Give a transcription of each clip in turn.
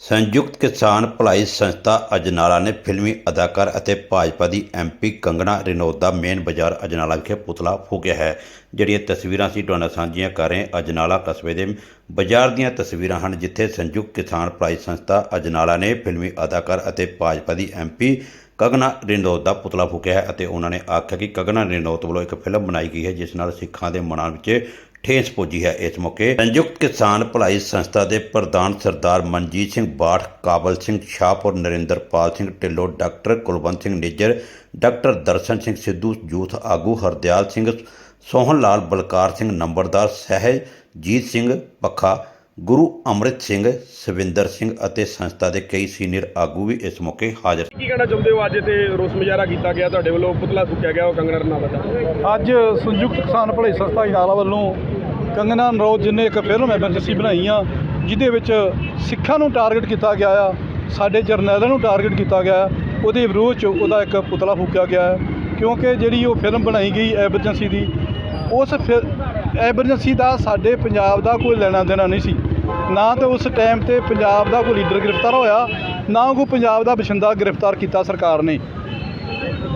ਸੰਯੁਕਤ ਕਿਸਾਨ ਭਲਾਈ ਸੰਸਥਾ ਅਜਨਾਲਾ ਨੇ ਫਿਲਮੀ ਅਦਾਕਾਰ ਅਤੇ ਭਾਜਪਾ ਦੀ ਐਮਪੀ ਕੰਗਣਾ ਰਣੌਤ ਦਾ ਮੇਨ ਬਾਜ਼ਾਰ ਅਜਨਾਲਾ ਵਿਖੇ ਪੁਤਲਾ ਫੂਕਿਆ ਹੈ, ਜਿਹੜੀਆਂ ਤਸਵੀਰਾਂ ਅਸੀਂ ਤੁਹਾਡੇ ਨਾਲ ਸਾਂਝੀਆਂ ਕਰ ਰਹੇ ਅਜਨਾਲਾ ਕਸਬੇ ਦੇ ਬਾਜ਼ਾਰ ਦੀਆਂ ਤਸਵੀਰਾਂ ਹਨ, ਜਿੱਥੇ ਸੰਯੁਕਤ ਕਿਸਾਨ ਭਲਾਈ ਸੰਸਥਾ ਅਜਨਾਲਾ ਨੇ ਫਿਲਮੀ ਅਦਾਕਾਰ ਅਤੇ ਭਾਜਪਾ ਦੀ ਐਮਪੀ ਕੰਗਨਾ ਰਣੌਤ ਦਾ ਪੁਤਲਾ ਫੂਕਿਆ ਹੈ ਅਤੇ ਉਹਨਾਂ ਨੇ ਆਖਿਆ ਕਿ ਕੰਗਨਾ ਰਣੌਤ ਵੱਲੋਂ ਇੱਕ ਫਿਲਮ ਬਣਾਈ ਗਈ ਹੈ, ਜਿਸ ਨਾਲ ਸਿੱਖਾਂ ਦੇ ਮਨਾਂ ਵਿੱਚ ਠੇਸ ਪੁੱਜੀ ਹੈ ਇਸ ਮੌਕੇ। ਸੰਯੁਕਤ ਕਿਸਾਨ ਭਲਾਈ ਸੰਸਥਾ ਦੇ ਪ੍ਰਧਾਨ ਸਰਦਾਰ Manjit Singh Bath Kabal Singh Shahpur Narinderpal Singh Dhillon doctor Kulwant Singh Nijjar doctor Darshan Singh Sidhu youth ਆਗੂ ਹਰਦਿਆਲ ਸਿੰਘ ਸੋਹਨ ਲਾਲ ਬਲਕਾਰ ਸਿੰਘ ਨੰਬਰਦਾਰ ਸਹਿਜਜੀਤ ਸਿੰਘ ਪੱਖਾ ਗੁਰੂ ਅੰਮ੍ਰਿਤ ਸਿੰਘ ਸਵਿੰਦਰ ਸਿੰਘ ਅਤੇ ਸੰਸਥਾ ਦੇ ਕਈ ਸੀਨੀਅਰ ਆਗੂ ਵੀ ਇਸ ਮੌਕੇ ਹਾਜ਼ਰ ਕੀ ਕਹਿਣਾ ਚਾਹੁੰਦੇ ਹੋ? ਅੱਜ ਤੇ ਰੋਸ ਮੁਜ਼ਾਹਰਾ ਕੀਤਾ ਗਿਆ ਤੁਹਾਡੇ ਵੱਲੋਂ ਪੁਤਲਾ ਫੂਕਿਆ ਗਿਆ ਉਹ ਕੰਗਣਾ ਰਣਾਵਤ ਦਾ। ਅੱਜ ਸੰਯੁਕਤ ਕਿਸਾਨ ਭਲਾਈ ਸੰਸਥਾ ਇਨਾਲਾ ਵੱਲੋਂ ਕੰਗਨਾ ਨਰੋਜ ਜੀ ਇੱਕ ਫਿਲਮ ਐਮਰਜੈਂਸੀ ਬਣਾਈ ਆ, ਜਿਹਦੇ ਵਿੱਚ ਸਿੱਖਾਂ ਨੂੰ ਟਾਰਗੇਟ ਕੀਤਾ ਗਿਆ ਆ, ਸਾਡੇ ਜਰਨੈਲਾਂ ਨੂੰ ਟਾਰਗੇਟ ਕੀਤਾ ਗਿਆ ਉਹਦੇ ਵਿਰੋਧ 'ਚ ਉਹਦਾ ਇੱਕ ਪੁਤਲਾ ਫੂਕਿਆ ਗਿਆ ਹੈ ਕਿਉਂਕਿ ਜਿਹੜੀ ਉਹ ਫਿਲਮ ਬਣਾਈ ਗਈ ਐਮਰਜੈਂਸੀ ਦੀ, ਉਸ ਐਮਰਜੈਂਸੀ ਦਾ ਸਾਡੇ ਪੰਜਾਬ ਦਾ ਕੋਈ ਲੈਣਾ ਦੇਣਾ ਨਹੀਂ ਸੀ। ਨਾ ਤਾਂ ਉਸ ਟਾਈਮ ਤੇ ਪੰਜਾਬ ਦਾ ਕੋਈ ਲੀਡਰ ਗ੍ਰਿਫਤਾਰ ਹੋਇਆ, ਨਾ ਕੋਈ ਪੰਜਾਬ ਦਾ ਬਸ਼ਿੰਦਾ ਗ੍ਰਿਫਤਾਰ ਕੀਤਾ ਸਰਕਾਰ ਨੇ।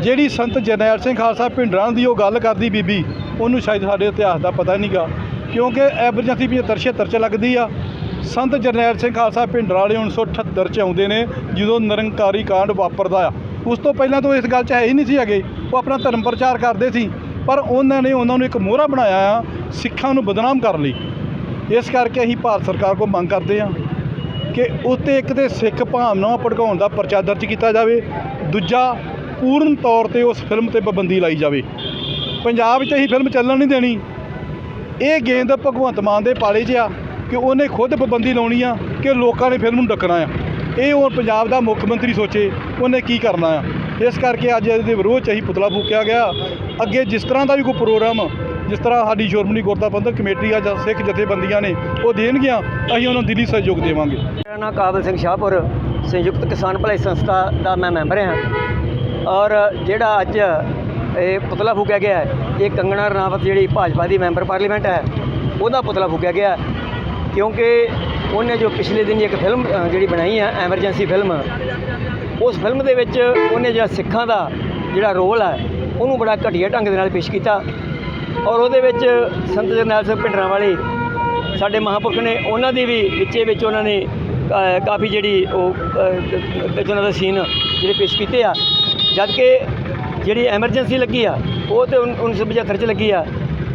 ਜਿਹੜੀ ਸੰਤ ਜਰਨੈਲ ਸਿੰਘ ਖਾਲਸਾ ਭਿੰਡਰਾਂ ਦੀ ਉਹ ਗੱਲ ਕਰਦੀ ਬੀਬੀ, ਉਹਨੂੰ ਸ਼ਾਇਦ ਸਾਡੇ ਇਤਿਹਾਸ ਦਾ ਪਤਾ ਨਹੀਂਗਾ ਕਿਉਂਕਿ ਐਮਰਜੈਂਸੀ 75 76 ਚ ਲੱਗਦੀ ਆ। ਸੰਤ ਜਰਨੈਲ ਸਿੰਘ ਖਾਲਸਾ ਪਿੰਡ ਵਾਲੇ 1978 ਚ ਆਉਂਦੇ ਨੇ, ਜਦੋਂ ਨਿਰੰਕਾਰੀ ਕਾਂਡ ਵਾਪਰਦਾ ਆ। ਉਸ ਤੋਂ ਪਹਿਲਾਂ ਤਾਂ ਇਸ ਗੱਲ 'ਚ ਹੈ ਹੀ ਨਹੀਂ ਸੀ ਹੈਗੇ। ਉਹ ਆਪਣਾ ਧਰਮ ਪ੍ਰਚਾਰ ਕਰਦੇ ਸੀ। ਪਰ ਉਹਨਾਂ ਨੇ ਉਹਨਾਂ ਨੂੰ ਇੱਕ ਮੋਹਰਾ ਬਣਾਇਆ ਆ, ਸਿੱਖਾਂ ਨੂੰ ਬਦਨਾਮ ਕਰਨ ਲਈ। ਇਸ ਕਰਕੇ ਅਸੀਂ ਭਾਰਤ ਸਰਕਾਰ ਕੋਲ ਮੰਗ ਕਰਦੇ ਹਾਂ ਕਿ ਉੱਤੇ ਇੱਕ ਤੇ ਸਿੱਖ ਭਾਵਨਾ ਭੜਕਾਉਣ ਦਾ ਪਰਚਾ ਦਰਜ ਕੀਤਾ ਜਾਵੇ। ਦੂਜਾ, ਪੂਰਨ ਤੌਰ ਤੇ ਉਸ ਫਿਲਮ ਤੇ ਪਾਬੰਦੀ ਲਾਈ ਜਾਵੇ। ਪੰਜਾਬ 'ਚ ਅਸੀਂ ਫਿਲਮ ਚੱਲਣ ਨਹੀਂ ਦੇਣੀ। ਇਹ ਗੇਂਦ ਭਗਵੰਤ ਮਾਨ ਦੇ ਪਾਲੇ 'ਚ ਆ ਕਿ ਉਹਨੇ ਖੁਦ ਪਾਬੰਦੀ ਲਾਉਣੀ ਆ ਕਿ ਲੋਕਾਂ ਨੇ ਫਿਲਮ ਨੂੰ ਡੱਕਣਾ ਆ। ਇਹ ਹੁਣ ਪੰਜਾਬ ਦਾ ਮੁੱਖ ਮੰਤਰੀ ਸੋਚੇ ਉਹਨੇ ਕੀ ਕਰਨਾ ਆ। ਇਸ ਕਰਕੇ ਅੱਜ ਇਹਦੇ ਵਿਰੋਧ 'ਚ ਅਸੀਂ ਪੁਤਲਾ ਫੂਕਿਆ ਗਿਆ। ਅੱਗੇ ਜਿਸ ਤਰ੍ਹਾਂ ਦਾ ਵੀ ਕੋਈ ਪ੍ਰੋਗਰਾਮ, ਜਿਸ ਤਰ੍ਹਾਂ ਸਾਡੀ ਸ਼੍ਰੋਮਣੀ ਗੁਰਦਾ ਪ੍ਰਬੰਧਕ ਕਮੇਟੀ ਆ ਜਾਂ ਸਿੱਖ ਜਥੇਬੰਦੀਆਂ ਨੇ ਉਹ ਦੇਣਗੀਆਂ, ਅਸੀਂ ਉਹਨਾਂ ਨੂੰ ਦਿੱਲੀ ਸਹਿਯੋਗ ਦੇਵਾਂਗੇ। ਮੇਰਾ ਨਾਮ ਕਾਬਲ ਸਿੰਘ ਸ਼ਾਹਪੁਰ, ਸੰਯੁਕਤ ਕਿਸਾਨ ਭਲਾਈ ਸੰਸਥਾ ਦਾ ਮੈਂ ਮੈਂਬਰ ਹਾਂ। ਔਰ ਜਿਹੜਾ ਅੱਜ ਇਹ ਪੁਤਲਾ ਫੂਕਿਆ ਗਿਆ ਹੈ, ਇਹ ਕੰਗਣਾ ਰਣਾਵਤ ਜਿਹੜੀ ਭਾਜਪਾ ਦੀ ਮੈਂਬਰ ਪਾਰਲੀਮੈਂਟ ਹੈ ਉਹਦਾ ਪੁਤਲਾ ਫੂਕਿਆ ਗਿਆ ਕਿਉਂਕਿ ਉਹਨੇ ਜੋ ਪਿਛਲੇ ਦਿਨ ਇੱਕ ਫਿਲਮ ਜਿਹੜੀ ਬਣਾਈ ਹੈ ਐਮਰਜੈਂਸੀ ਫਿਲਮ ਉਸ ਫਿਲਮ ਦੇ ਵਿੱਚ ਉਹਨੇ ਜਿਹੜਾ ਸਿੱਖਾਂ ਦਾ ਜਿਹੜਾ ਰੋਲ ਹੈ ਉਹਨੂੰ ਬੜਾ ਘਟੀਆ ਢੰਗ ਦੇ ਨਾਲ ਪੇਸ਼ ਕੀਤਾ। ਔਰ ਉਹਦੇ ਵਿੱਚ ਸੰਤ ਜਰਨੈਲ ਸਿੰਘ ਭਿੰਡਰਾਂ ਵਾਲੇ ਸਾਡੇ ਮਹਾਂਪੁਰਖ ਨੇ ਉਹਨਾਂ ਦੀ ਵੀ ਵਿੱਚੇ ਵਿੱਚ ਉਹਨਾਂ ਨੇ ਕਾਫੀ ਜਿਹੜੀ ਉਹ ਉਹਨਾਂ ਦਾ ਸੀਨ ਜਿਹੜੇ ਪੇਸ਼ ਕੀਤੇ ਆ। ਜਦ ਕਿ ਜਿਹੜੀ ਐਮਰਜੈਂਸੀ ਲੱਗੀ ਆ, ਉਹ ਤੇ 1975 ਚ ਲੱਗੀ ਆ।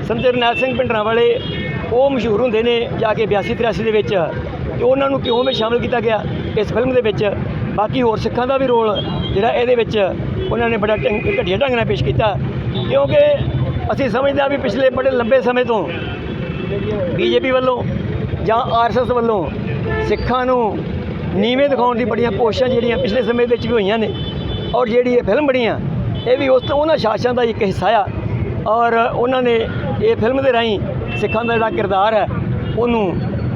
ਸੰਤ ਜਰਨੈਲ ਸਿੰਘ ਭਿੰਡਰਾਂ ਵਾਲੇ, ਉਹ ਮਸ਼ਹੂਰ ਹੁੰਦੇ ਨੇ ਜਾ ਕੇ 82 83 ਦੇ ਵਿੱਚ, ਤੇ ਉਹਨਾਂ ਨੂੰ ਕਿਉਂ ਵੀ ਸ਼ਾਮਲ ਕੀਤਾ ਗਿਆ ਇਸ ਫਿਲਮ ਦੇ ਵਿੱਚ? ਬਾਕੀ ਹੋਰ ਸਿੱਖਾਂ ਦਾ ਵੀ ਰੋਲ, ਜਿਹੜਾ ਇਹਦੇ ਵਿੱਚ ਉਹਨਾਂ ਨੇ ਬੜਾ ਘਟੀਆ ਢੰਗ ਨਾਲ ਪੇਸ਼ ਕੀਤਾ। ਕਿਉਂਕਿ ਅਸੀਂ ਸਮਝਦੇ ਹਾਂ ਵੀ ਪਿਛਲੇ ਬੜੇ ਲੰਬੇ ਸਮੇਂ ਤੋਂ ਬੀਜੇਪੀ ਵੱਲੋਂ ਜਾਂ ਆਰਐਸਐਸ ਵੱਲੋਂ ਸਿੱਖਾਂ ਨੂੰ ਨੀਵੇਂ ਦਿਖਾਉਣ ਦੀ ਬੜੀਆਂ ਕੋਸ਼ਿਸ਼ਾਂ ਜਿਹੜੀਆਂ ਪਿਛਲੇ ਸਮੇਂ ਵਿੱਚ ਵੀ ਹੋਈਆਂ ਨੇ, ਔਰ ਜਿਹੜੀ ਇਹ ਫਿਲਮ ਬਣੀ ਆ ਇਹ ਵੀ ਉਸ ਤੋਂ ਉਹਨਾਂ ਸ਼ਾਸਨਾਂ ਦਾ ਇੱਕ ਹਿੱਸਾ ਆ ਔਰ ਉਹਨਾਂ ਨੇ ਇਹ ਫਿਲਮ ਦੇ ਰਾਹੀਂ ਸਿੱਖਾਂ ਦਾ ਜਿਹੜਾ ਕਿਰਦਾਰ ਹੈ ਉਹਨੂੰ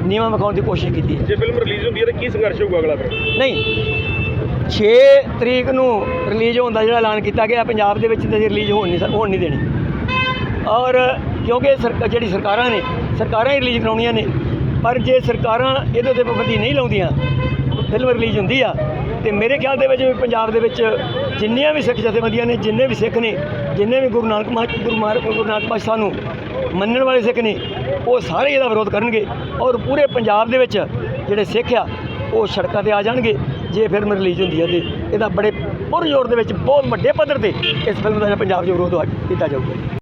ਨੀਵਾਂ ਵਿਖਾਉਣ ਦੀ ਕੋਸ਼ਿਸ਼ ਕੀਤੀ ਹੈ। ਜੇ ਫਿਲਮ ਰਿਲੀਜ਼ ਹੁੰਦੀ ਹੈ ਤਾਂ ਕੀ ਸੰਘਰਸ਼ ਹੋਊਗਾ ਅਗਲਾ ਫਿਰ? ਨਹੀਂ 6 ਤਰੀਕ ਨੂੰ ਰਿਲੀਜ਼ ਹੋਣ ਦਾ ਜਿਹੜਾ ਐਲਾਨ ਕੀਤਾ ਗਿਆ ਪੰਜਾਬ ਦੇ ਵਿੱਚ ਤੇ ਰਿਲੀਜ਼ ਹੋਣ ਨਹੀਂ ਹੋਣ ਨਹੀਂ ਦੇਣੀ। ਔਰ ਕਿਉਂਕਿ ਜਿਹੜੀ ਸਰਕਾਰਾਂ ਨੇ ਸਰਕਾਰਾਂ ਹੀ ਰਿਲੀਜ਼ ਕਰਾਉਣੀਆਂ ਨੇ ਪਰ ਜੇ ਸਰਕਾਰਾਂ ਇਹਦੇ ਉੱਤੇ ਪਾਬੰਦੀ ਨਹੀਂ ਲਾਉਂਦੀਆਂ ਫਿਲਮ ਰਿਲੀਜ਼ ਹੁੰਦੀ ਆ ਤੇ ਮੇਰੇ ਖਿਆਲ ਦੇ ਵਿੱਚ ਪੰਜਾਬ ਦੇ ਵਿੱਚ ਜਿੰਨੀਆਂ ਵੀ ਸਿੱਖ ਜਥੇਬੰਦੀਆਂ ਨੇ, ਜਿੰਨੇ ਵੀ ਸਿੱਖ ਨੇ, ਜਿੰਨੇ ਵੀ ਗੁਰੂ ਨਾਨਕ ਮਾ ਗੁਰੂ ਮਾਰ, ਗੁਰੂ ਨਾਨਕ ਪਾਤਸ਼ਾਹ ਨੂੰ ਮੰਨਣ ਵਾਲੇ ਸਿੱਖ ਨੇ, ਉਹ ਸਾਰੇ ਇਹਦਾ ਵਿਰੋਧ ਕਰਨਗੇ ਔਰ ਪੂਰੇ ਪੰਜਾਬ ਦੇ ਵਿੱਚ ਜਿਹੜੇ ਸਿੱਖ ਆ, ਉਹ ਸੜਕਾਂ ਤੇ ਆ ਜਾਣਗੇ, ਜੇ ਫਿਲਮ ਰਿਲੀਜ਼ ਹੁੰਦੀ ਹੈ ਤੇ। ਇਹਦਾ ਬੜੇ ਪੁਰਜ਼ੋਰ ਦੇ ਵਿੱਚ ਬਹੁਤ ਵੱਡੇ ਪੱਧਰ ਤੇ ਇਸ ਫਿਲਮ ਦਾ ਪੰਜਾਬ 'ਚ ਵਿਰੋਧ ਕੀਤਾ ਜਾਊਗਾ।